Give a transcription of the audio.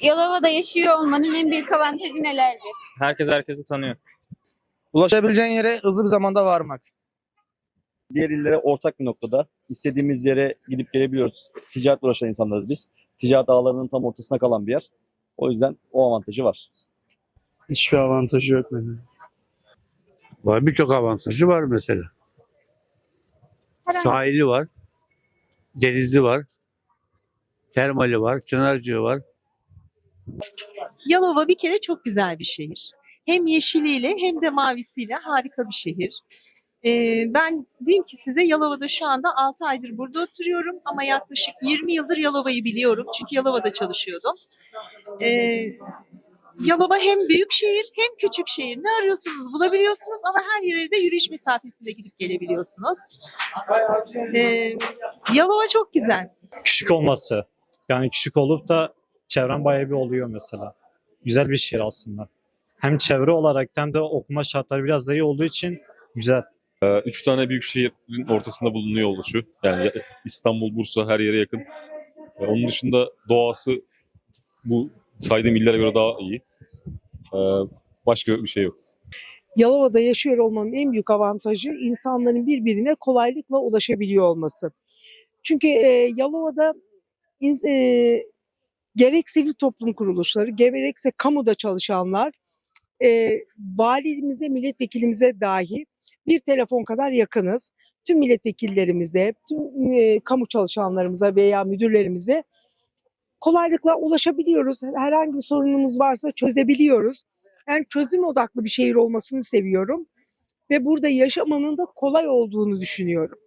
Yalova'da yaşıyor olmanın en büyük avantajı nelerdir? Herkes herkesi tanıyor. Ulaşabileceğin yere hızlı bir zamanda varmak. diğer illere ortak bir noktada istediğimiz yere gidip gelebiliyoruz. Ticaretle uğraşan insanlarız biz. Ticaret ağlarının tam ortasına kalan bir yer. O yüzden o avantajı var. Hiçbir avantajı yok benim. Var birçok avantajı var mesela. Herhangi Sahili var. Denizli var. Termali var. Çınarcığı var. Yalova bir kere çok güzel bir şehir. Hem yeşiliyle hem de mavisiyle harika bir şehir. Ee, ben diyeyim ki size Yalova'da şu anda 6 aydır burada oturuyorum ama yaklaşık 20 yıldır Yalova'yı biliyorum. Çünkü Yalova'da çalışıyordum. Ee, Yalova hem büyük şehir hem küçük şehir. Ne arıyorsunuz bulabiliyorsunuz ama her yere de yürüyüş mesafesinde gidip gelebiliyorsunuz. Ee, Yalova çok güzel. küçük olması. Yani küçük olup da çevren bayağı bir oluyor mesela. Güzel bir şehir aslında. Hem çevre olarak hem de okuma şartları biraz da iyi olduğu için güzel. Ee, Üç tane büyük şehrin ortasında bulunuyor oluşu. Yani ya- İstanbul, Bursa her yere yakın. Ee, Onun dışında doğası bu saydığım illere göre daha iyi. Ee, Başka bir şey yok. Yalova'da yaşıyor olmanın en büyük avantajı insanların birbirine kolaylıkla ulaşabiliyor olması. Çünkü e, Yalova'da e, gerek sivil toplum kuruluşları, gerekse kamuda çalışanlar e, valimize, milletvekilimize dahi bir telefon kadar yakınız. Tüm milletvekillerimize, tüm e, kamu çalışanlarımıza veya müdürlerimize kolaylıkla ulaşabiliyoruz. Herhangi bir sorunumuz varsa çözebiliyoruz. Yani çözüm odaklı bir şehir olmasını seviyorum ve burada yaşamanın da kolay olduğunu düşünüyorum.